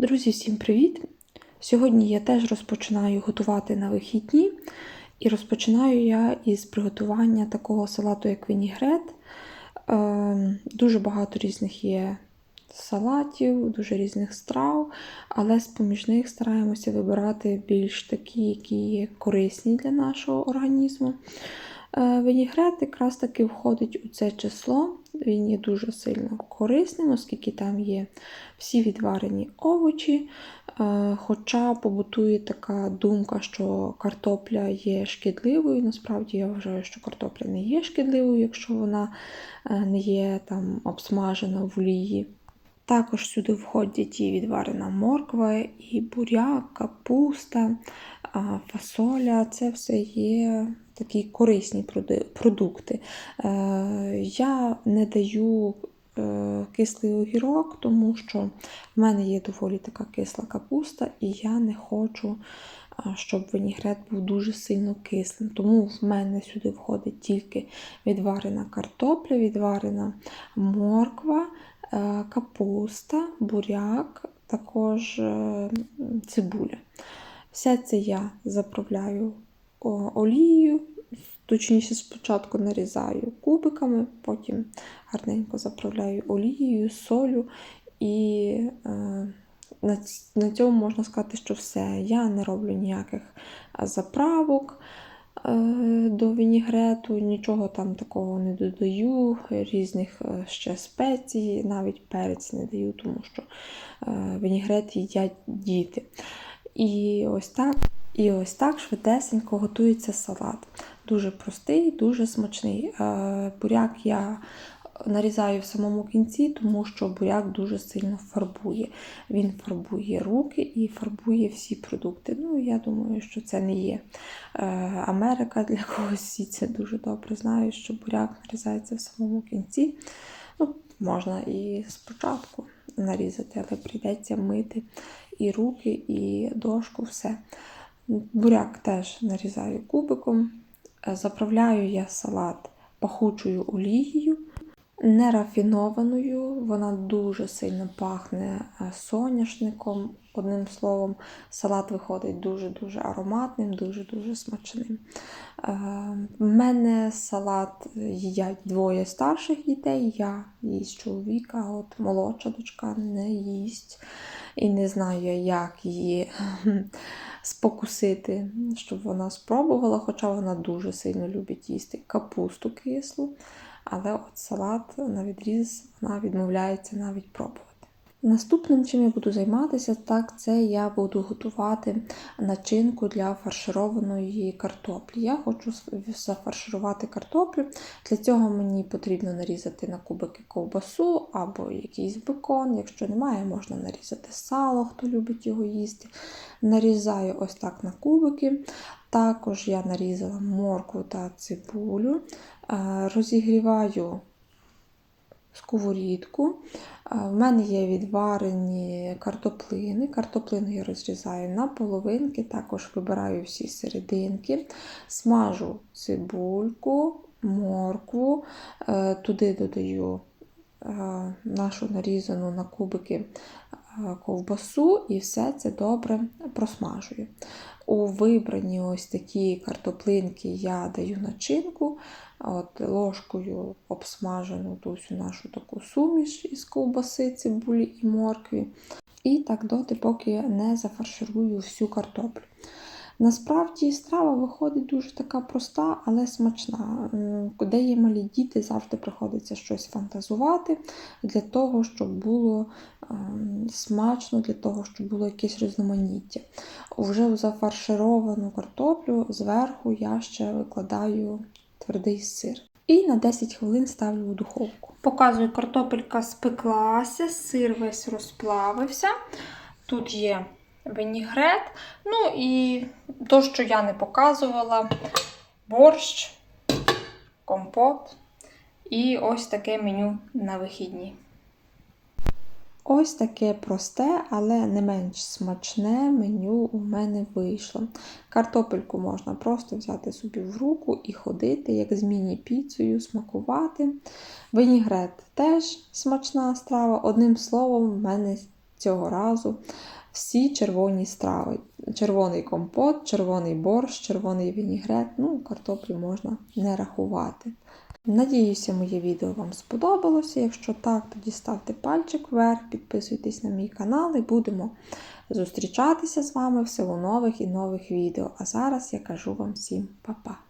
Друзі, всім привіт! Сьогодні я теж розпочинаю готувати на вихідні, і розпочинаю я із приготування такого салату, як вінігрет. Е, Дуже багато різних є салатів, дуже різних страв, але з-поміж них стараємося вибирати більш такі, які є корисні для нашого організму. Е, Вінігрет якраз таки входить у це число. Він є дуже сильно корисним, оскільки там є всі відварені овочі. Е, Хоча побутує така думка, що картопля є шкідливою. Насправді я вважаю, що картопля не є шкідливою, якщо вона е, не є там обсмажена в олії. Також сюди входять і відварена морква, і буряк, капуста, а, фасоля. Це все є такі корисні продукти. Е, Я не даю е, кислий огірок, тому що в мене є доволі така кисла капуста, і я не хочу, щоб вінігрет був дуже сильно кислим. Тому в мене сюди входить тільки відварена картопля, відварена морква, е, капуста, буряк, також е, цибуля. Все це я заправляю олією, точніше, спочатку нарізаю кубиками, потім гарненько заправляю олією, солю і е, на, цьому можна сказати, що все. Я не роблю ніяких заправок е, до вінігрету, нічого там такого не додаю, різних е, ще спецій, навіть перець не даю, тому що вінігрет їдять діти. І ось так, і ось так швидесенько готується салат. Дуже простий, дуже смачний. Е, Буряк я нарізаю в самому кінці, тому що буряк дуже сильно фарбує. Він фарбує руки і фарбує всі продукти. Ну, я думаю, що це не є е, Америка для когось. Всі це дуже добре знають, що буряк нарізається в самому кінці. Ну, можна і спочатку нарізати, але прийдеться мити і руки, і дошку, все. Буряк теж нарізаю кубиком. Заправляю я салат пахучою олією, нерафінованою. Вона дуже сильно пахне е, соняшником. Одним словом, салат виходить дуже-дуже ароматним, дуже-дуже смачним. Е, В мене салат їдять двоє старших дітей, я їсть чоловіка, от молодша дочка не їсть. І не знаю, як її спокусити, щоб вона спробувала, хоча вона дуже сильно любить їсти капусту кислу. Але от салат на відріз вона відмовляється навіть пробувати. Наступним, чим я буду займатися, так це я буду готувати начинку для фаршированої картоплі. Я хочу зафарширувати картоплю. Для цього мені потрібно нарізати на кубики ковбасу або якийсь бекон. Якщо немає, можна нарізати сало, хто любить його їсти. Нарізаю ось так на кубики. Також я нарізала моркву та цибулю, Е, розігріваю сковорідку. Е, В мене є відварені картоплини. Картоплини я розрізаю на половинки, також вибираю всі серединки, смажу цибульку, моркву, е, туди додаю нашу нарізану на кубики ковбасу і все це добре просмажую. У вибрані ось такі картоплинки я даю начинку, от ложкою обсмажену ту всю нашу таку суміш із ковбаси, цибулі і моркві. І так доти, поки не зафарширую всю картоплю. Насправді страва виходить дуже така проста, але смачна. Де є малі діти, завжди приходиться щось фантазувати для того, щоб було ем, смачно, для того, щоб було якесь різноманіття. Вже в зафаршировану картоплю зверху я ще викладаю твердий сир. І на 10 хвилин ставлю у духовку. Показую, картопелька спеклася, сир весь розплавився. Тут є вінігрет. Ну і то, що я не показувала: борщ, компот і ось таке меню на вихідні. Ось таке просте, але не менш смачне меню у мене вийшло. Картопельку можна просто взяти собі в руку і ходити, як з міні-піцею, смакувати. Вінігрет теж смачна страва. Одним словом, в мене цього разу всі червоні страви. Червоний компот, червоний борщ, червоний вінігрет. Ну, картоплю можна не рахувати. Надіюся, моє відео вам сподобалося. Якщо так, тоді ставте пальчик вверх, підписуйтесь на мій канал і будемо зустрічатися з вами все у нових і нових відео. А зараз я кажу вам всім па-па!